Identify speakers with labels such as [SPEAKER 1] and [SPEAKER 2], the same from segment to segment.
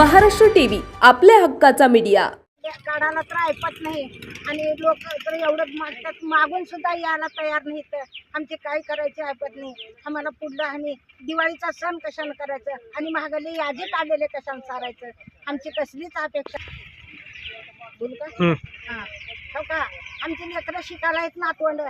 [SPEAKER 1] Maharashtra TV आपल्या हक्काचा media.
[SPEAKER 2] काढायला तर ऐकत नाही. आणि लोक तर एवढं मागतात मागून सुद्धा यायला तयार नाही तर आमचे काय करायचे ऐकत नाही. आम्हाला पुढलं आम्ही दिवाळीचा सण कशानं करायचं? आणि महागाई यादी काढलेले कशानं सारायचं? आमची कसलीच अपेक्षा बोलू का?
[SPEAKER 3] हं.
[SPEAKER 2] हा. हो का? आमची लेकरं शिकायला आहेत नातवंड.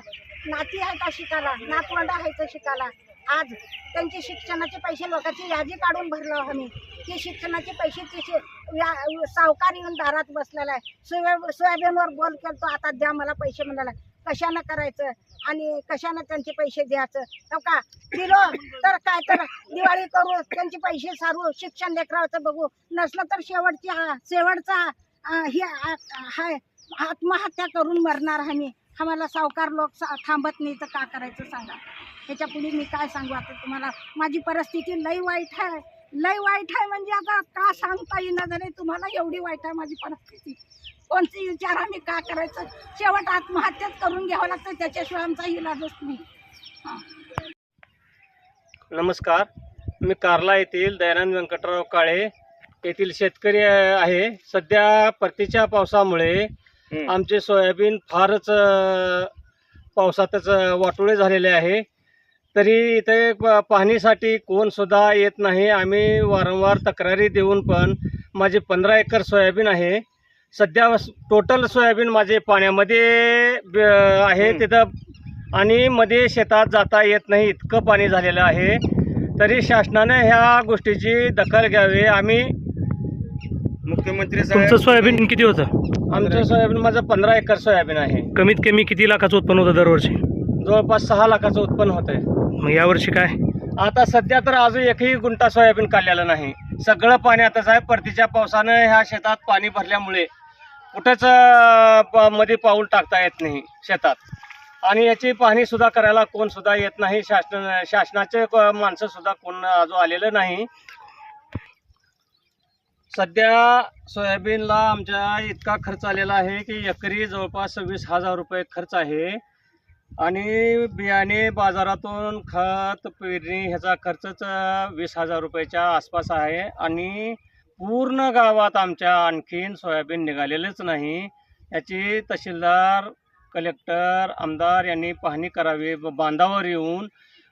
[SPEAKER 2] नाती आहे का शिकायला? नातवंड आहे का शिकायला. आज त्यांचे शिक्षणाचे पैसे लोकांची यादी काढून भरलो आम्ही. की शिक्षणाचे पैसे तिचे या- सावकार येऊन दारात बसलेला आहे. सोया सोयाबीनवर बोल करतो आता द्या मला पैसे म्हणाला. कशानं करायचं? आणि कशानं त्यांचे पैसे द्यायचं? हो का? दिलो तर काय तर दिवाळी करू त्यांचे पैसे सारू शिक्षण लेकराचं बघू. नसलं तर शेवटची आ- शेवटचा ही हे हाय आत्महत्या करून मरणार आम्ही. आम्हाला सावकार लोक थांबत नाही तर का करायचं सांगा? ह्याच्या पुढे मी काय सांगू? आता तुम्हाला माझी परिस्थिती लई वाईट आहे. लई वाईट आहे म्हणजे आता का सांगता येईना झाले तुम्हाला एवढी वाईट आहे माझी परिस्थिती. कोणते विचार आम्ही का करायचं? शेवट आत्महत्याच करून घ्यावं लागतं त्याच्याशिवाय आमचा इलाजच नाही.
[SPEAKER 3] नमस्कार. मी कार्ला येथील दयानंद व्यंकटराव काळे येथील शेतकरी आहे. सध्या परतीच्या पावसामुळे आमचे सोयाबीन फारच पावसातच वाटोळे झालेले आहे. तरी इथे प- पाहणीसाठी कोण सुद्धा येत नाही. आम्ही वारंवार तक्रारी देऊन पण माझे पंधरा एकर सोयाबीन आहे. सध्या टोटल सोयाबीन माझे पाण्यामध्ये ब- आहे तिथं आणि मध्ये शेतात जाता येत नाही इतकं पाणी झालेलं आहे. तरी शासनाने ह्या गोष्टीची दखल घ्यावी. आम्ही
[SPEAKER 4] मुख्यमंत्री
[SPEAKER 5] तुमचं सोयाबीन किती होतं?
[SPEAKER 3] आमचं सोयाबीन माझं पंधरा एकर सोयाबीन आहे.
[SPEAKER 5] कमीत कमी किती लाखाचं उत्पन्न होतं दरवर्षी?
[SPEAKER 3] जवळपास सहा लाखाचं उत्पन्न होत आहे
[SPEAKER 5] मग यावर्षी काय?
[SPEAKER 3] आता सध्या तर अजून एकही गुंठा सोयाबीन काढलेलं नाही. सगळं पाण्यातच आहे परतीच्या पावसानं ह्या शेतात पाणी भरल्यामुळे कुठंच अं, प- मध्ये पाऊल टाकता येत नाही शेतात. आणि याची पाहणी सुद्धा करायला कोण सुद्धा येत नाही. शासन शासनाचे क- माणसं सुद्धा कोण अजून आलेलं नाही. सध्या सोयाबीनला आमच्या इतका खर्च आलेला आहे की एकरी जवळपास वीस हजार रुपये खर्च आहे. आणि बियाणे बाजारातून खत पेरणी ह्याचा खर्चच वीस हजार रुपयाच्या आसपास आहे. आणि पूर्ण गावात आमच्या आणखीन सोयाबीन निघालेलंच नाही. याची तहसीलदार कलेक्टर आमदार यांनी पाहणी करावी. बांधावर येऊन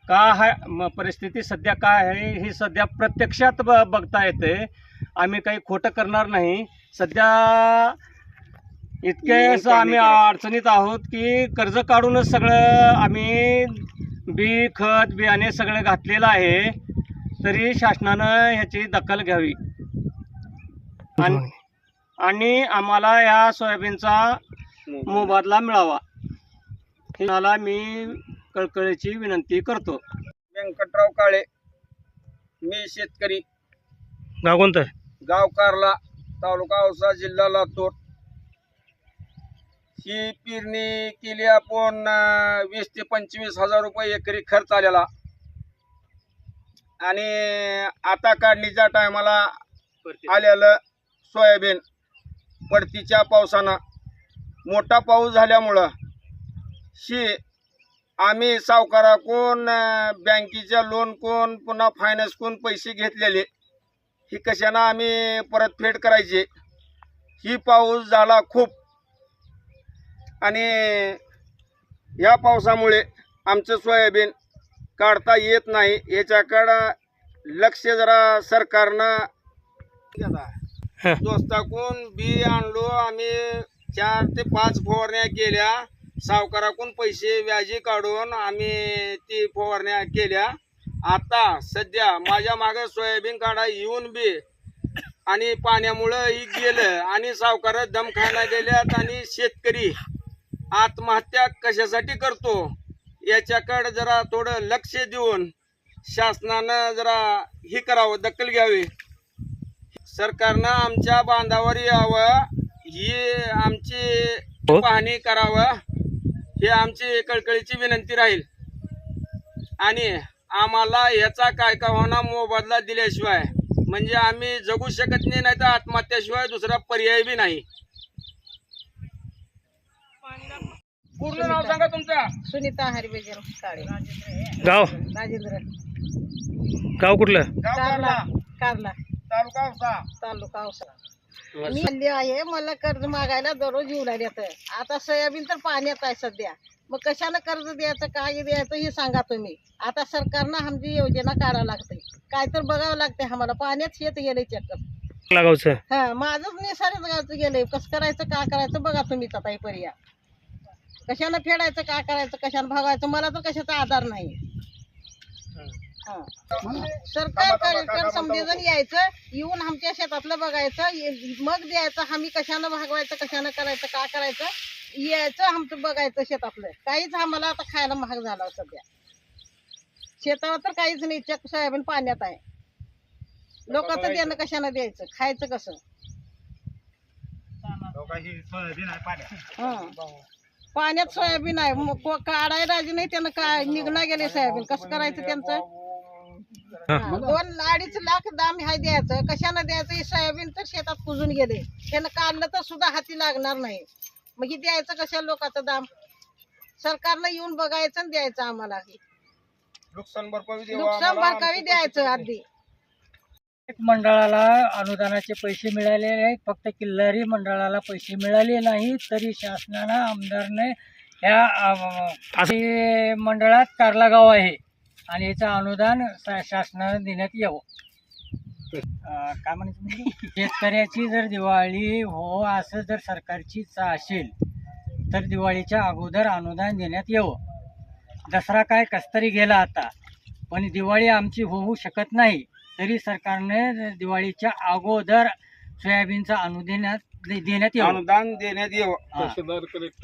[SPEAKER 3] का हा म- परिस्थिती सध्या काय आहे ही सध्या प्रत्यक्षात ब बघता येते. आम्ही काही खोटं करणार नाही. सध्या इतके असं आम्ही अडचणीत आहोत की कर्ज काढूनच सगळं आम्ही बी खत बियाणे सगळं घातलेलं आहे तरी शासनानं ह्याची दखल घ्यावी. आणि आणि आम्हाला या सोयाबीनचा मोबदला मिळावा. ही मला मी कळकळीची विनंती करतो.
[SPEAKER 4] व्यंकटराव काळे मी शेतकरी.
[SPEAKER 5] गाव कोणतं?
[SPEAKER 4] गाव कारला तालुका औसा जिल्हा लातूर ही पेरणी केली आपण वीस ते पंचवीस हजार रुपये एकरी खर्च आलेला. आणि आता काढणीच्या टायमाला आलेलं सोयाबीन पडतीच्या पावसानं. मोठा पाऊस झाल्यामुळं ही आम्ही सावकाराकडून अं, बँकेच्या लोन कोण पुन्हा फायनान्स कोण पैसे घेतलेले ही कशानं आम्ही परतफेड करायची? ही पाऊस झाला खूप. आणि या पावसामुळे आमचं सोयाबीन काढता येत नाही. याच्याकडं लक्ष जरा सरकारनं. दोस्ताकडून बी आणलो. आम्ही चार ते पाच फवारण्या केल्या. सावकाराकडून पैसे व्याजी काढून आम्ही ती फवारण्या केल्या. आता सध्या माझ्या मागे सोयाबीन काढा येऊन बी आणि पाण्यामुळं ही गेलं. आणि सावकार दम खायला गेल्यात आणि शेतकरी आत्महत्या कशासाठी करतो? याच्याकडे जरा थोडं लक्ष देऊन शासनानं जरा हे करावं दखल घ्यावी. सरकारनं आमच्या बांधावर यावं ही आमची
[SPEAKER 5] हो.
[SPEAKER 4] पाहणी करावं ही आमची कळकळीची विनंती राहील. आणि आम्हाला याचा काय का होणार मोबदला दिल्याशिवाय म्हणजे आम्ही जगू शकत नाही नाही तर आत्महत्याशिवाय दुसरा पर्याय बी नाही. पूर्ण नाव सांगा तुमचं.
[SPEAKER 2] सुनीता हरिबेजर काळे.
[SPEAKER 5] गाव?
[SPEAKER 2] राजेंद्र.
[SPEAKER 5] गाव कुठलं?
[SPEAKER 4] गाव
[SPEAKER 2] कारला
[SPEAKER 4] कारला
[SPEAKER 2] कारला
[SPEAKER 6] तालुका औसा.
[SPEAKER 4] तालुका औसा. मी हल्ली आहे मला कर्ज मागायला दररोज येऊन येत आता सोयाबीन तर पाण्यात आहे सध्या. मग कशाला कर्ज द्यायचं काय द्यायचं हे सांगा तुम्ही. आता सरकारनं आमची योजना काढावं लागते. काय तर बघावं लागते आम्हाला. पाण्यात शेत गेले चक्कर
[SPEAKER 5] गावचं?
[SPEAKER 4] हा माझंच निसारच गावचं गेलंय. कसं करायचं काय करायचं बघा तुम्ही आता पर्या. कशानं फेडायचं काय करायचं कशानं भागायचं मला तर कशाचा आधार नाही. हा. सरकार कार्यक्रम समजेजण यायचं येऊन आमच्या शेतातलं बघायचं ये- मग द्यायचं आम्ही कशानं भागवायचं कशानं करायचं काय करायचं यायचं आमचं बघायचं शेतातलं. काहीच आम्हाला आता खायला महाग झाला सध्या. शेतावर तर काहीच नाही चक सोयाबीन पाण्यात आहे. लोक तर देणं कशानं द्यायचं खायचं कसं? हा. पाण्यात सोयाबीन आहे. मग को- काढाय राजी नाही त्यानं काय निघणार गेले सोयाबीन? कसं करायचं त्यांचं? हा, दोन अडीच लाख दाम हाय द्यायचं. कशानं द्यायचं? हे सोयाबीन तर शेतात कुजून गेले. त्यानं काढलं तर सुद्धा हाती लागणार नाही. मग हे द्यायचं कशा लोकांचं दाम? सरकारनं येऊन बघायचं आणि द्यायचं आम्हाला. हे.
[SPEAKER 6] नुकसान भरपाई
[SPEAKER 4] नुकसान. भरपाई द्यायचं आधी
[SPEAKER 7] मंडळाला अनुदानाचे पैसे मिळालेले आहेत. फक्त किल्लारी मंडळाला पैसे मिळाले नाही तरी शासनानं आमदारने ह्या मंडळात कारला गाव आहे आणि याचं अनुदान शासनानं देण्यात यावं. काय म्हणायचं म्हणजे शेतकऱ्याची जर दिवाळी हो असं जर सरकारची इच्छा असेल तर दिवाळीच्या अगोदर अनुदान देण्यात यावं. दसरा काय कस्तरी गेला आता पण दिवाळी आमची होऊ शकत नाही. तरी सरकारने दिवाळीच्या अगोदर सोयाबीनचं अनुदानात दे- देण्यात यावं.
[SPEAKER 6] अनुदान देण्यात यावं.
[SPEAKER 7] हा.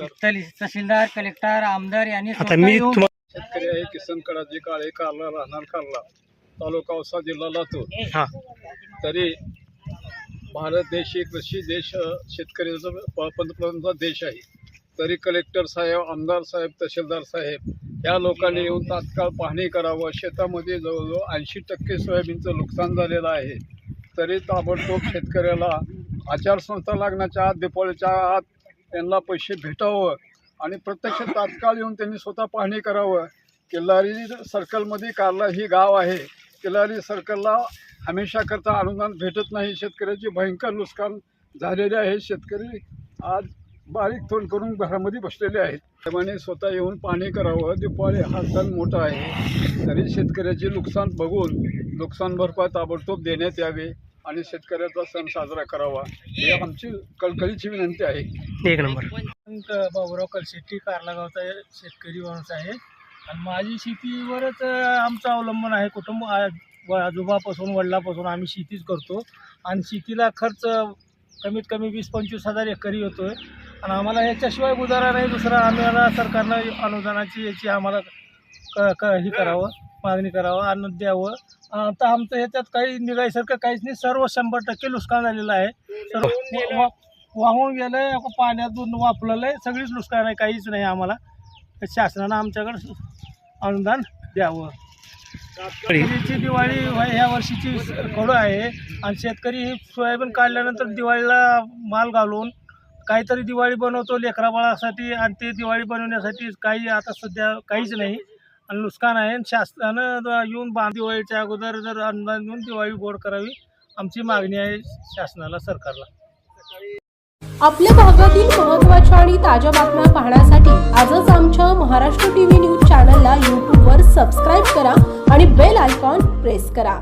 [SPEAKER 7] तहसील- तहसीलदार कलेक्टर आमदार यांनी
[SPEAKER 5] आता
[SPEAKER 7] स्वतः
[SPEAKER 5] मी
[SPEAKER 7] येऊन
[SPEAKER 5] तुम्हाला
[SPEAKER 8] शेतकरी आहे किसन कडाजी काळे कारला राहणार कारला तालुका औसा जिल्हा लातूर.
[SPEAKER 5] हा.
[SPEAKER 8] तरी भारत देश एक कृषी देश अ, शेतकऱ्याचा प- पंतप्रधानांचा देश आहे. तरी कलेक्टर साहेब आमदार साहेब तहसीलदार साहेब या लोकांनी येऊन तात्काळ पाहणी करावं. शेतामध्ये जवळजवळ ऐंशी टक्के सोयाबीनचं नुकसान झालेलं आहे. तरी ताबडतोब शेतकऱ्याला आचारसंस्था लागण्याच्या आत दिपावलीच्या आत त्यांना पैसे भेटावं आणि प्रत्यक्ष तात्काळ येऊन त्यांनी स्वतः पाहणी करावं. किल्लारी सर्कलमध्ये कारला ही गाव आहे. किल्लारी सर्कलला हमेशाकरता अनुदान भेटत नाही. शेतकऱ्याची भयंकर नुकसान झालेले आहे. शेतकरी आज बारीक तोंड करून घरामध्ये बसलेले आहेत. त्यामुळे स्वतः येऊन पाणी करावं. दिपावली हा सण मोठा आहे. तरी शेतकऱ्याचे नुकसान बघून नुकसान भरपाई ताबडतोब देण्यात यावे आणि शेतकऱ्याचा सण साजरा करावा. ही आमची कळकळीची विनंती आहे.
[SPEAKER 5] एक नंबर.
[SPEAKER 9] बाबुराव कलशेट्टी कारला गावचा शेतकरी माणूस आहे. आणि माझी शेतीवरच आमचं अवलंबन आहे. कुटुंब आजोबापासून वडिलापासून आम्ही शेतीच करतो. आणि शेतीला खर्च कमीत कमी वीस पंचवीस हजार एकरी होतो आहे आणि आम्हाला ह्याच्याशिवाय गुजारा नाही. दुसरा आम्हाला सरकारनं अनुदानाची याची आम्हाला क क हे करावं मागणी करावं अन्न द्यावं. आता आमचं ह्याच्यात काही निघायसारखं काहीच नाही. सर्व शंभर टक्के नुकसान झालेलं आहे. सर्व वाहून गेलं पाण्यातून वापरलेलं आहे सगळीच नुकसान आहे काहीच नाही आम्हाला. तर शासनानं आमच्याकडं अनुदान द्यावं. शेतकरीची दिवाळी ह्या वर्षीची कडू आहे. आणि शेतकरी सोयाबीन काढल्यानंतर दिवाळीला माल घालून काहीतरी दिवाळी बनवतो लेकरा बाळासाठी आणि ते दिवाळी बनवण्यासाठी काही आता सध्या काहीच नाही. आणि नुकसान आहे. शासनानं येऊन दिवाळीच्या अगोदर जर अनुदान देऊन दिवाळी गोड करावी आमची मागणी आहे शासनाला सरकारला.
[SPEAKER 1] आपल्या भागातील महत्त्वाच्या आणि ताज्या बातम्या पाहण्यासाठी आजच आमच्या महाराष्ट्र टीव्ही न्यूज चॅनलला यूट्यूबवर सबस्क्राईब करा आणि बेल आयकॉन प्रेस करा.